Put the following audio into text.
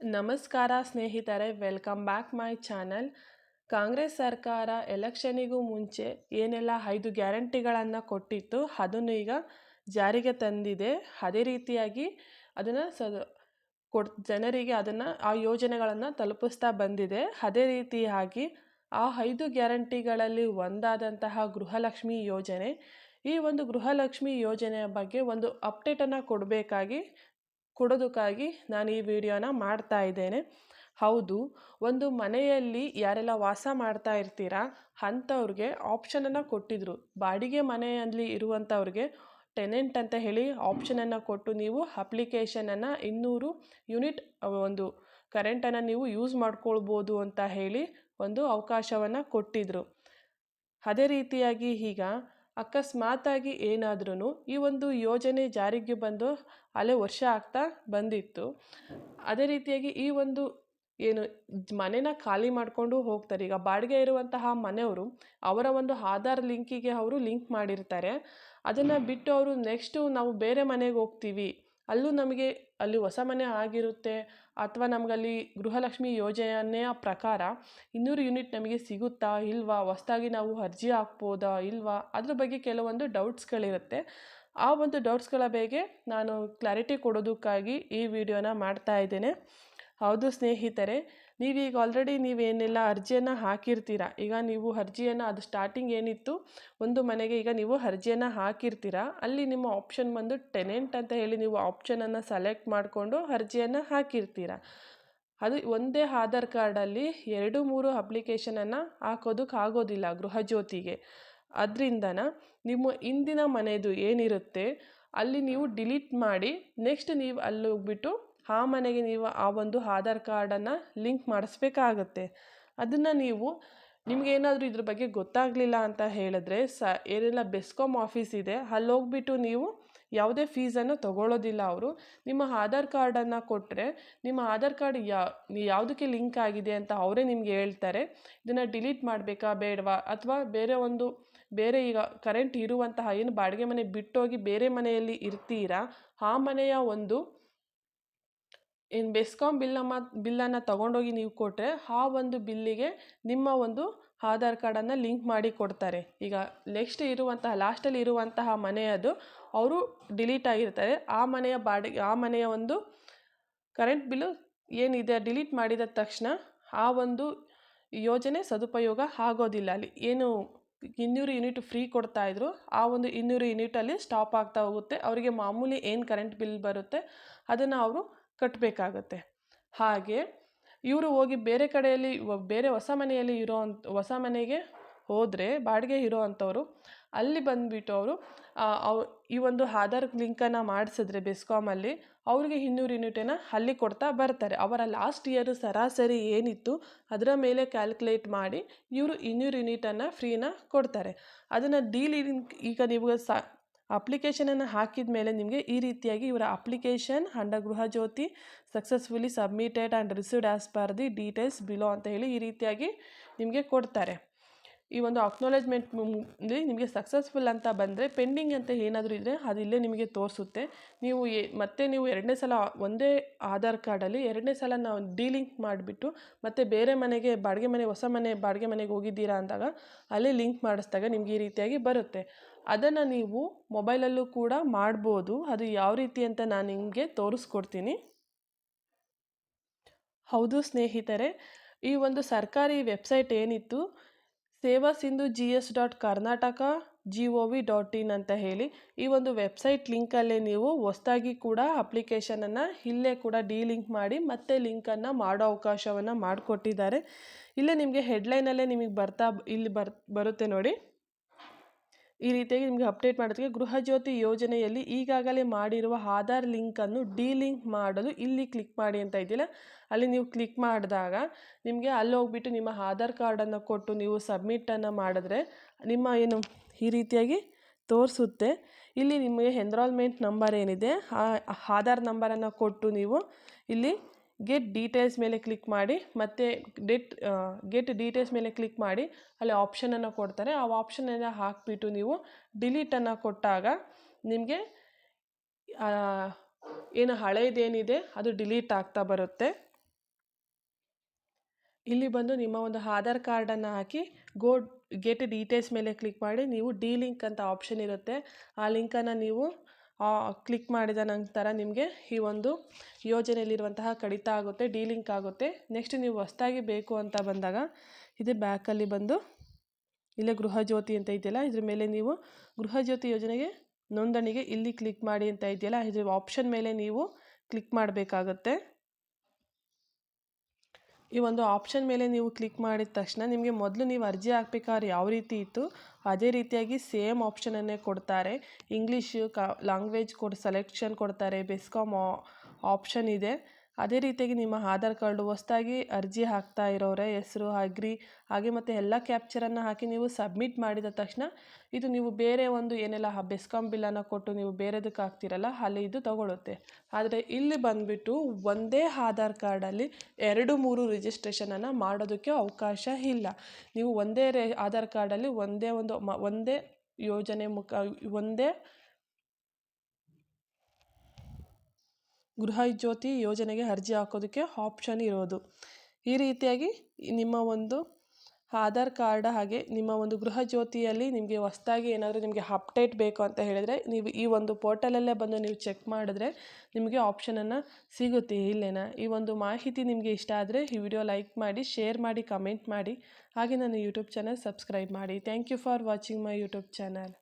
ನಮಸ್ಕಾರ ಸ್ನೇಹಿತರೆ welcome back my channel Congress ಸರ್ಕಾರ ಎಲೆಕ್ಷನಿಗೂ ಮುಂಚೆ ಏನೆಲ್ಲ ಐದು ಗ್ಯಾರಂಟಿಗಳನ್ನು ಕೊಟ್ಟಿತ್ತು, ಅದನ್ನು ಈಗ ಜಾರಿಗೆ ತಂದಿದೆ. ಅದೇ ರೀತಿಯಾಗಿ ಅದನ್ನು ಸ, ಕೊಡ್, ಜನರಿಗೆ ಅದನ್ನು, ಆ ಯೋಜನೆಗಳನ್ನು ತಲುಪಿಸ್ತಾ ಬಂದಿದೆ. ಅದೇ ರೀತಿಯಾಗಿ ಆ ಐದು ಗ್ಯಾರಂಟಿಗಳಲ್ಲಿ ಒಂದಾದಂತಹ ಗೃಹಲಕ್ಷ್ಮಿ ಯೋಜನೆ. ಈ ಒಂದು ಗೃಹಲಕ್ಷ್ಮಿ ಯೋಜನೆಯ ಬಗ್ಗೆ ಒಂದು ಅಪ್ಡೇಟನ್ನು ಕೊಡಬೇಕಾಗಿ ಕೊಡೋದಕ್ಕಾಗಿ ನಾನು ಈ ವಿಡಿಯೋನ ಮಾಡ್ತಾ ಇದ್ದೇನೆ. ಹೌದು, ಒಂದು ಮನೆಯಲ್ಲಿ ಯಾರೆಲ್ಲ ವಾಸ ಮಾಡ್ತಾ ಇರ್ತೀರಾ, ಅಂಥವ್ರಿಗೆ ಆಪ್ಷನನ್ನು ಕೊಟ್ಟಿದ್ರು. ಬಾಡಿಗೆ ಮನೆಯಲ್ಲಿ ಇರುವಂಥವ್ರಿಗೆ ಟೆನೆಂಟ್ ಅಂತ ಹೇಳಿ ಆಪ್ಷನನ್ನು ಕೊಟ್ಟು ನೀವು ಅಪ್ಲಿಕೇಶನನ್ನು ಇನ್ನೂರು ಯೂನಿಟ್, ಒಂದು ಕರೆಂಟನ್ನು ನೀವು ಯೂಸ್ ಮಾಡ್ಕೊಳ್ಬೋದು ಅಂತ ಹೇಳಿ ಒಂದು ಅವಕಾಶವನ್ನು ಕೊಟ್ಟಿದ್ರು. ಅದೇ ರೀತಿಯಾಗಿ ಈಗ ಅಕಸ್ಮಾತಾಗಿ ಏನಾದ್ರೂ ಈ ಒಂದು ಯೋಜನೆ ಜಾರಿಗೆ ಬಂದು ಅಲೆ ವರ್ಷ ಆಗ್ತಾ ಬಂದಿತ್ತು. ಅದೇ ರೀತಿಯಾಗಿ ಈ ಒಂದು ಏನು ಮನೆನ ಖಾಲಿ ಮಾಡಿಕೊಂಡು ಹೋಗ್ತಾರೆ. ಈಗ ಬಾಡಿಗೆ ಇರುವಂತಹ ಮನೆಯವರು ಅವರ ಒಂದು ಆಧಾರ್ ಲಿಂಕಿಗೆ ಅವರು ಲಿಂಕ್ ಮಾಡಿರ್ತಾರೆ. ಅದನ್ನು ಬಿಟ್ಟು ಅವರು ನೆಕ್ಸ್ಟು ನಾವು ಬೇರೆ ಮನೆಗೆ ಹೋಗ್ತೀವಿ. ಅಲ್ಲೂ ನಮಗೆ ಅಲ್ಲಿ ಹೊಸ ಮನೆ ಆಗಿರುತ್ತೆ ಅಥವಾ ನಮಗಲ್ಲಿ ಗೃಹಲಕ್ಷ್ಮಿ ಯೋಜನೆಯ ಪ್ರಕಾರ ಇನ್ನೂರು ಯೂನಿಟ್ ನಮಗೆ ಸಿಗುತ್ತಾ ಇಲ್ವಾ? ಹೊಸ್ದಾಗಿ ನಾವು ಅರ್ಜಿ ಹಾಕ್ಬೋದಾ ಇಲ್ವಾ? ಅದ್ರ ಬಗ್ಗೆ ಕೆಲವೊಂದು ಡೌಟ್ಸ್ಗಳಿರುತ್ತೆ. ಆ ಒಂದು ಡೌಟ್ಸ್ಗಳ ಬಗ್ಗೆ ನಾನು ಕ್ಲಾರಿಟಿ ಕೊಡೋದಕ್ಕಾಗಿ ಈ ವಿಡಿಯೋನ ಮಾಡ್ತಾ ಇದ್ದೇನೆ. ಹೌದು ಸ್ನೇಹಿತರೆ ನೀವೀಗ ಆಲ್ರೆಡಿ ನೀವೇನೆಲ್ಲ ಅರ್ಜಿಯನ್ನು ಹಾಕಿರ್ತೀರ? ಈಗ ನೀವು ಅರ್ಜಿಯನ್ನು, ಅದು ಸ್ಟಾರ್ಟಿಂಗ್ ಏನಿತ್ತು, ಒಂದು ಮನೆಗೆ ಈಗ ನೀವು ಅರ್ಜಿಯನ್ನು ಹಾಕಿರ್ತೀರ? ಅಲ್ಲಿ ನಿಮ್ಮ ಆಪ್ಷನ್ ಬಂದು ಟೆನೆಂಟ್ ಅಂತ ಹೇಳಿ ನೀವು ಆಪ್ಷನನ್ನು ಸೆಲೆಕ್ಟ್ ಮಾಡಿಕೊಂಡು ಅರ್ಜಿಯನ್ನು ಹಾಕಿರ್ತೀರ? ಅದು ಒಂದೇ ಆಧಾರ್ ಕಾರ್ಡಲ್ಲಿ ಎರಡು, ಮೂರು ಅಪ್ಲಿಕೇಶನನ್ನು ಹಾಕೋದಕ್ಕಾಗೋದಿಲ್ಲ ಗೃಹಜ್ಯೋತಿಗೆ ಅದರಿಂದನ ನಿಮ್ಮ ಇಂದಿನ ಮನೆಯದು ಏನಿರುತ್ತೆ, ಅಲ್ಲಿ ನೀವು ಡಿಲೀಟ್ ಮಾಡಿ ನೆಕ್ಸ್ಟ್ ನೀವು ಅಲ್ಲಿ ಹೋಗ್ಬಿಟ್ಟು ಆ ಮನೆಗೆ ನೀವು ಆ ಒಂದು ಆಧಾರ್ ಕಾರ್ಡನ್ನು ಲಿಂಕ್ ಮಾಡಿಸ್ಬೇಕಾಗತ್ತೆ. ಅದನ್ನು ನೀವು ನಿಮಗೇನಾದರೂ ಇದ್ರ ಬಗ್ಗೆ ಗೊತ್ತಾಗಲಿಲ್ಲ ಅಂತ ಹೇಳಿದ್ರೆ ಸ ಏನೆಲ್ಲ ಬೆಸ್ಕಾಮ್ ಆಫೀಸ್ ಇದೆ ಅಲ್ಲಿ ಹೋಗ್ಬಿಟ್ಟು ನೀವು ಯಾವುದೇ ಫೀಸನ್ನು ತಗೊಳ್ಳೋದಿಲ್ಲ ಅವರು. ನಿಮ್ಮ ಆಧಾರ್ ಕಾರ್ಡನ್ನು ಕೊಟ್ಟರೆ ನಿಮ್ಮ ಆಧಾರ್ ಕಾರ್ಡ್ ಯಾ ಯಾವುದಕ್ಕೆ ಲಿಂಕ್ ಆಗಿದೆ ಅಂತ ಅವರೇ ನಿಮಗೆ ಹೇಳ್ತಾರೆ. ಇದನ್ನು ಡಿಲೀಟ್ ಮಾಡಬೇಕಾ ಬೇಡವಾ? ಅಥವಾ ಬೇರೆ ಒಂದು, ಬೇರೆ ಈಗ ಕರೆಂಟ್ ಇರುವಂತಹ ಏನು ಬಾಡಿಗೆ ಮನೆ ಬಿಟ್ಟೋಗಿ ಬೇರೆ ಮನೆಯಲ್ಲಿ ಇರ್ತೀರಾ? ಆ ಮನೆಯ ಒಂದು ಏನು ಬೆಸ್ಕಾಂ ಬಿಲ್ಲಮ್ಮ ಬಿಲ್ಲನ್ನು ತಗೊಂಡೋಗಿ ನೀವು ಕೊಟ್ಟರೆ ಆ ಒಂದು ಬಿಲ್ಲಿಗೆ ನಿಮ್ಮ ಒಂದು ಆಧಾರ್ ಕಾರ್ಡನ್ನು ಲಿಂಕ್ ಮಾಡಿ ಕೊಡ್ತಾರೆ. ಈಗ ನೆಕ್ಸ್ಟ್ ಇರುವಂತಹ ಲಾಸ್ಟಲ್ಲಿ ಇರುವಂತಹ ಮನೆಯದು ಅವರು ಡಿಲೀಟ್ ಆಗಿರ್ತಾರೆ. ಆ ಮನೆಯ ಬಾಡಿಗೆ ಆ ಮನೆಯ ಒಂದು ಕರೆಂಟ್ ಬಿಲ್ಲು ಏನಿದೆ ಡಿಲೀಟ್ ಮಾಡಿದ ತಕ್ಷಣ ಆ ಒಂದು ಯೋಜನೆ ಸದುಪಯೋಗ ಆಗೋದಿಲ್ಲ. ಅಲ್ಲಿ ಏನು ಇನ್ನೂರು ಯೂನಿಟ್ ಫ್ರೀ ಕೊಡ್ತಾಯಿದ್ರು ಆ ಒಂದು ಇನ್ನೂರು ಯೂನಿಟಲ್ಲಿ ಸ್ಟಾಪ್ ಆಗ್ತಾ ಹೋಗುತ್ತೆ. ಅವರಿಗೆ ಮಾಮೂಲಿ ಏನು ಕರೆಂಟ್ ಬಿಲ್ ಬರುತ್ತೆ, ಅದನ್ನು ಅವರು ಕಟ್ಟಬೇಕಾಗತ್ತೆ ಹಾಗೆ ಇವರು ಹೋಗಿ ಬೇರೆ ಕಡೆಯಲ್ಲಿ ಬೇರೆ ಹೊಸ ಮನೆಯಲ್ಲಿ ಇರೋ ಹೊಸ ಮನೆಗೆ ಹೋದರೆ ಬಾಡಿಗೆ ಇರೋ ಅಂಥವರು, ಅಲ್ಲಿ ಬಂದುಬಿಟ್ಟು ಅವರು ಅವ್, ಈ ಒಂದು ಆಧಾರ್ ಲಿಂಕನ್ನು ಮಾಡಿಸಿದ್ರೆ ಬೆಸ್ಕಾಮಲ್ಲಿ ಅವ್ರಿಗೆ ಇನ್ನೂರು ಯೂನಿಟನ್ನು ಅಲ್ಲಿ ಕೊಡ್ತಾ ಬರ್ತಾರೆ. ಅವರ ಲಾಸ್ಟ್ ಇಯರ್ ಸರಾಸರಿ ಏನಿತ್ತು ಅದರ ಮೇಲೆ ಕ್ಯಾಲ್ಕುಲೇಟ್ ಮಾಡಿ ಇವರು ಇನ್ನೂರು ಯೂನಿಟನ್ನು ಫ್ರೀನ ಕೊಡ್ತಾರೆ. ಅದನ್ನು ಡೀಲ್ ಈಗ ನೀವು ಸ ಅಪ್ಲಿಕೇಶನನ್ನು ಹಾಕಿದ ಮೇಲೆ ನಿಮಗೆ ಈ ರೀತಿಯಾಗಿ ಇವರ application under Gruhajyothi successfully submitted and received as per the details below ಅಂತ ಹೇಳಿ ಈ ರೀತಿಯಾಗಿ ನಿಮಗೆ ಕೊಡ್ತಾರೆ. ಈ ಒಂದು ಅಕ್ನಾಲೇಜ್ಮೆಂಟ್ ನಿಮಗೆ ಸಕ್ಸಸ್ಫುಲ್ ಅಂತ ಬಂದರೆ ಪೆಂಡಿಂಗ್ ಅಂತ ಏನಾದರೂ ಇದ್ದರೆ ಅದು ಇಲ್ಲೇ ನಿಮಗೆ ತೋರಿಸುತ್ತೆ. ನೀವು ಮತ್ತೆ ನೀವು ಎರಡನೇ ಸಲ ಒಂದೇ ಆಧಾರ್ ಕಾರ್ಡಲ್ಲಿ ಎರಡನೇ ಸಲ ನಾವು ಡಿಲಿಂಕ್ ಮಾಡಿಬಿಟ್ಟು ಮತ್ತೆ ಬೇರೆ ಮನೆಗೆ, ಬಾಡಿಗೆ ಮನೆ, ಹೊಸ ಮನೆ, ಬಾಡಿಗೆ ಮನೆಗೆ ಹೋಗಿದ್ದೀರಾ ಅಂದಾಗ ಅಲ್ಲೇ ಲಿಂಕ್ ಮಾಡಿಸಿದಾಗ ನಿಮಗೆ ಈ ರೀತಿಯಾಗಿ ಬರುತ್ತೆ. ಅದನ್ನು ನೀವು ಮೊಬೈಲಲ್ಲೂ ಕೂಡ ಮಾಡ್ಬೋದು. ಅದು ಯಾವ ರೀತಿ ಅಂತ ನಾನು ನಿಮಗೆ ತೋರಿಸ್ಕೊಡ್ತೀನಿ. ಹೌದು ಸ್ನೇಹಿತರೆ, ಈ ಒಂದು ಸರ್ಕಾರಿ ವೆಬ್ಸೈಟ್ ಏನಿತ್ತು? Seva Sindhu G S dot Karnataka G O V dot in ಅಂತ ಹೇಳಿ, ಈ ಒಂದು ವೆಬ್ಸೈಟ್ ಲಿಂಕಲ್ಲೇ ನೀವು ಹೊಸ್ದಾಗಿ ಕೂಡ ಅಪ್ಲಿಕೇಶನನ್ನು ಇಲ್ಲೇ ಕೂಡ ಡಿಲಿಂಕ್ ಮಾಡಿ ಮತ್ತೆ ಲಿಂಕನ್ನು ಮಾಡೋ ಅವಕಾಶವನ್ನು ಮಾಡಿಕೊಟ್ಟಿದ್ದಾರೆ. ಇಲ್ಲೇ ನಿಮಗೆ ಹೆಡ್ಲೈನಲ್ಲೇ ನಿಮಗೆ ಬರ್ತಾ ಇಲ್ಲಿ ಬರ್, ಬರುತ್ತೆ ನೋಡಿ. ಈ ರೀತಿಯಾಗಿ ನಿಮಗೆ ಅಪ್ಡೇಟ್ ಮಾಡೋದಕ್ಕೆ ಗೃಹಜ್ಯೋತಿ ಯೋಜನೆಯಲ್ಲಿ ಈಗಾಗಲೇ ಮಾಡಿರುವ ಆಧಾರ್ ಲಿಂಕನ್ನು ಡಿಲಿಂಕ್ ಮಾಡಲು ಇಲ್ಲಿ ಕ್ಲಿಕ್ ಮಾಡಿ ಅಂತ ಇದೆಯಲ್ಲ ಅಲ್ಲಿ ನೀವು ಕ್ಲಿಕ್ ಮಾಡಿದಾಗ ನಿಮಗೆ ಅಲ್ಲಿ ಹೋಗ್ಬಿಟ್ಟು ನಿಮ್ಮ ಆಧಾರ್ ಕಾರ್ಡನ್ನು ಕೊಟ್ಟು ನೀವು ಸಬ್ಮಿಟನ್ನು ಮಾಡಿದ್ರೆ ನಿಮ್ಮ ಏನು ಈ ರೀತಿಯಾಗಿ ತೋರಿಸುತ್ತೆ. ಇಲ್ಲಿ ನಿಮಗೆ ಎನ್ರಾಲ್ಮೆಂಟ್ ನಂಬರ್ ಏನಿದೆ, ಆ ಆಧಾರ್ ನಂಬರನ್ನು ಕೊಟ್ಟು ನೀವು ಇಲ್ಲಿ ಗೆಟ್ ಡೀಟೇಲ್ಸ್ ಮೇಲೆ ಕ್ಲಿಕ್ ಮಾಡಿ, ಮತ್ತು ಡೆಟ್ ಗೆಟ್ ಡೀಟೇಲ್ಸ್ ಮೇಲೆ ಕ್ಲಿಕ್ ಮಾಡಿ, ಅಲ್ಲಿ ಆಪ್ಷನನ್ನು ಕೊಡ್ತಾರೆ. ಆ ಆಪ್ಷನನ್ನು ಹಾಕಿಬಿಟ್ಟು ನೀವು ಡಿಲೀಟನ್ನು ಕೊಟ್ಟಾಗ ನಿಮಗೆ ಏನು ಹಳೇದೇನಿದೆ ಅದು ಡಿಲೀಟ್ ಆಗ್ತಾ ಬರುತ್ತೆ. ಇಲ್ಲಿ ಬಂದು ನಿಮ್ಮ ಒಂದು ಆಧಾರ್ ಕಾರ್ಡನ್ನು ಹಾಕಿ ಗೋ ಗೆಟ್ ಡೀಟೇಲ್ಸ್ ಮೇಲೆ ಕ್ಲಿಕ್ ಮಾಡಿ, ನೀವು ಡಿ ಲಿಂಕ್ ಅಂತ ಆಪ್ಷನ್ ಇರುತ್ತೆ. ಆ ಲಿಂಕನ್ನು ನೀವು ಕ್ಲಿಕ್ ಮಾಡಿದ ನಂತರ ನಿಮಗೆ ಈ ಒಂದು ಯೋಜನೆಯಲ್ಲಿರುವಂತಹ ಕಡಿತ ಆಗುತ್ತೆ ಡೀಲಿಂಕ್ ಆಗುತ್ತೆ. ನೆಕ್ಸ್ಟ್ ನೀವು ಹೊಸ್ದಾಗಿ ಬೇಕು ಅಂತ ಬಂದಾಗ ಇದೇ ಬ್ಯಾಕಲ್ಲಿ ಬಂದು ಇಲ್ಲೇ ಗೃಹ ಜ್ಯೋತಿ ಅಂತ ಇದೆಯಲ್ಲ, ಇದ್ರ ಮೇಲೆ ನೀವು ಗೃಹ ಜ್ಯೋತಿ ಯೋಜನೆಗೆ ನೋಂದಣಿಗೆ ಇಲ್ಲಿ ಕ್ಲಿಕ್ ಮಾಡಿ ಅಂತ ಇದೆಯಲ್ಲ, ಇದ್ರ ಆಪ್ಷನ್ ಮೇಲೆ ನೀವು ಕ್ಲಿಕ್ ಮಾಡಬೇಕಾಗತ್ತೆ. ಈ ಒಂದು ಆಪ್ಷನ್ ಮೇಲೆ ನೀವು ಕ್ಲಿಕ್ ಮಾಡಿದ ತಕ್ಷಣ ನಿಮಗೆ ಮೊದಲು ನೀವು ಅರ್ಜಿ ಹಾಕ್ಬೇಕಾದ್ರೆ ಯಾವ ರೀತಿ ಇತ್ತು? ಅದೇ ರೀತಿಯಾಗಿ ಸೇಮ್ ಆಪ್ಷನನ್ನೇ ಕೊಡ್ತಾರೆ. ಇಂಗ್ಲೀಷು ಕ ಲ್ಯಾಂಗ್ವೇಜ್ ಕೊಡ್ ಸೆಲೆಕ್ಷನ್ ಕೊಡ್ತಾರೆ. ಬೆಸ್ಕಾಮ್ ಆಪ್ಷನ್ ಇದೆ. ಅದೇ ರೀತಿಯಾಗಿ ನಿಮ್ಮ ಆಧಾರ್ ಕಾರ್ಡು ಹೊಸ್ದಾಗಿ ಅರ್ಜಿ ಹಾಕ್ತಾ ಇರೋರೆ, ಹೆಸರು ಅಗ್ರಿ ಹಾಗೆ ಮತ್ತು ಎಲ್ಲ ಕ್ಯಾಪ್ಚರನ್ನು ಹಾಕಿ ನೀವು ಸಬ್ಮಿಟ್ ಮಾಡಿದ ತಕ್ಷಣ ಇದು ನೀವು ಬೇರೆ ಒಂದು ಏನೆಲ್ಲ ಬೆಸ್ಕಾಂ ಬಿಲ್ಲನ್ನು ಕೊಟ್ಟು ನೀವು ಬೇರೆದಕ್ಕೆ ಹಾಕ್ತಿರಲ್ಲ, ಅಲ್ಲಿ ಇದು ತಗೊಳುತ್ತೆ. ಆದರೆ ಇಲ್ಲಿ ಬಂದುಬಿಟ್ಟು ಒಂದೇ ಆಧಾರ್ ಕಾರ್ಡಲ್ಲಿ ಎರಡು ಮೂರು ರಿಜಿಸ್ಟ್ರೇಷನನ್ನು ಮಾಡೋದಕ್ಕೆ ಅವಕಾಶ ಇಲ್ಲ. ನೀವು ಒಂದೇ ರೇ, ಆಧಾರ್ ಕಾರ್ಡಲ್ಲಿ ಒಂದೇ ಒಂದು ಒಂದೇ ಯೋಜನೆ ಮುಖ, ಒಂದೇ ಗೃಹ ಜ್ಯೋತಿ ಯೋಜನೆಗೆ ಅರ್ಜಿ ಹಾಕೋದಕ್ಕೆ ಆಪ್ಷನ್ ಇರೋದು. ಈ ರೀತಿಯಾಗಿ ನಿಮ್ಮ ಒಂದು ಆಧಾರ್ ಕಾರ್ಡ್ ಹಾಗೆ ನಿಮ್ಮ ಒಂದು ಗೃಹ ಜ್ಯೋತಿಯಲ್ಲಿ ನಿಮಗೆ ಹೊಸ್ದಾಗಿ ಏನಾದರೂ ನಿಮಗೆ ಅಪ್ಡೇಟ್ ಬೇಕು ಅಂತ ಹೇಳಿದರೆ ನೀವು ಈ ಒಂದು ಪೋರ್ಟಲಲ್ಲೇ ಬಂದು ನೀವು ಚೆಕ್ ಮಾಡಿದ್ರೆ ನಿಮಗೆ ಆಪ್ಷನನ್ನು ಸಿಗುತ್ತೆ ಇಲ್ಲೇನ. ಈ ಒಂದು ಮಾಹಿತಿ ನಿಮಗೆ ಇಷ್ಟ ಆದರೆ ಈ ವಿಡಿಯೋ ಲೈಕ್ ಮಾಡಿ ಶೇರ್ ಮಾಡಿ ಕಮೆಂಟ್ ಮಾಡಿ. ಹಾಗೆ ನನ್ನ ಯೂಟ್ಯೂಬ್ ಚಾನಲ್ ಸಬ್ಸ್ಕ್ರೈಬ್ ಮಾಡಿ. Thank you for watching my YouTube channel